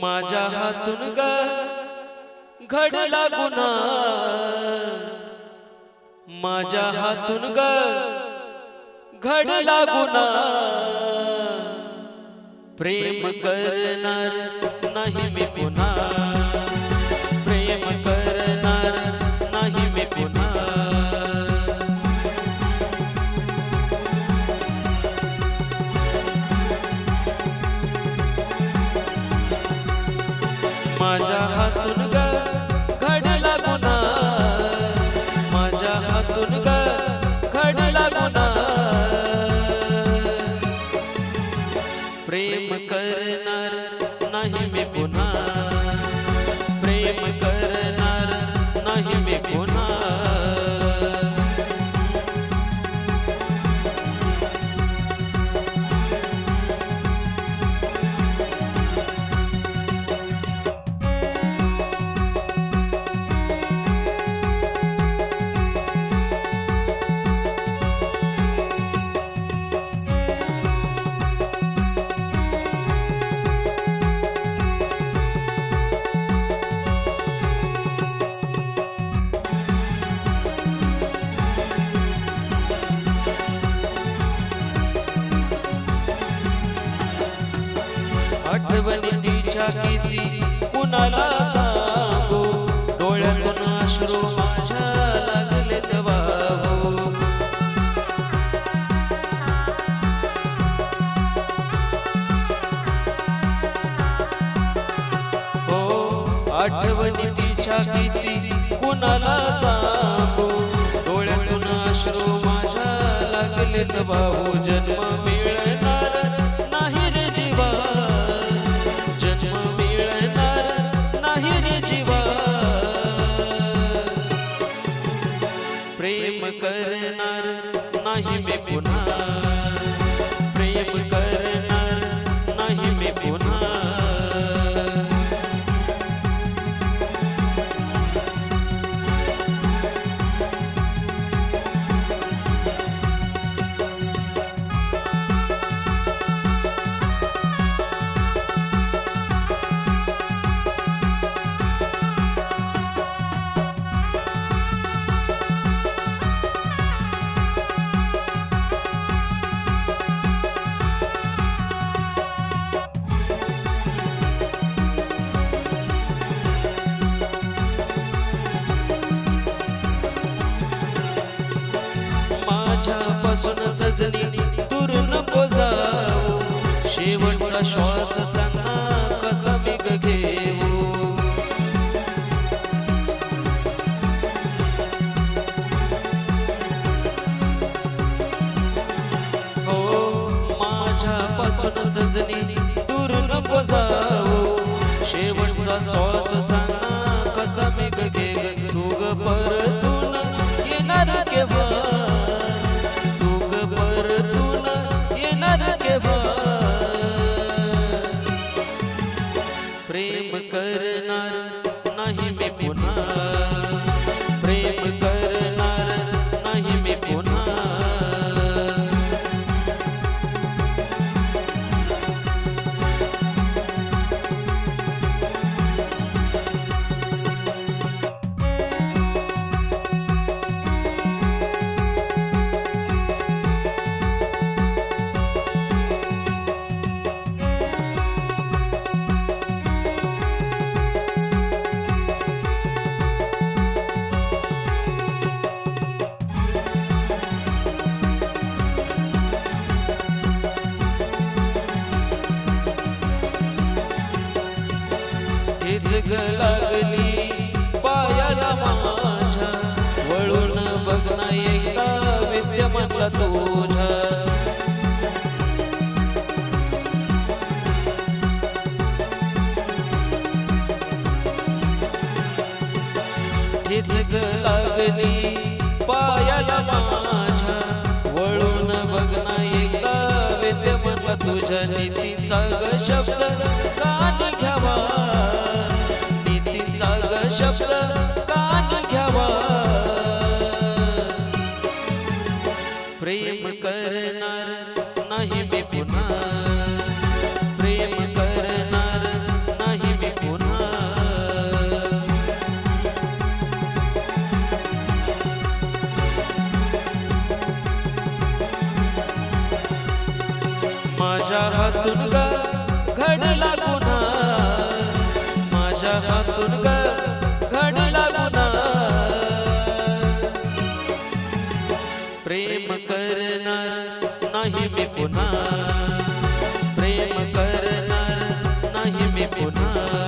माझ्या हातून ग घडला गुन्हा. माझ्या हातून ग घडला गुन्हा. प्रेम करणार नाही मी पुन्हा. माझ्या हातून ग घडला गुन्हा. माझ्या हातून ग घडला गुन्हा. प्रेम करणार नाही मी पुन्हा. प्रेम करणार नाही मी पुन्हा. आठवणी किती कुणाला सांगू? डोळ्यातून अश्रू माझ्या लागले वाहू हो आठवणी तिच्या किती कुणाला सांगू? डोळ्यातून अश्रू माझ्या लागले भाऊ जन्म करणार नाही मी पुन्हा माझ्यापासून सजली दूर नको जाऊ. शेवटचा श्वास हेच ग लागली. पायाला माझ्या. वळून बघना एकदा विद्यमानला तुझ्या. हेच लागली. माझ्या हातून ग घडला गुन्हा. माझ्या हातून ग घडला गुन्हा. प्रेम करणार नाही मी पुन्हा. प्रेम करणार नाही मी पुन्हा.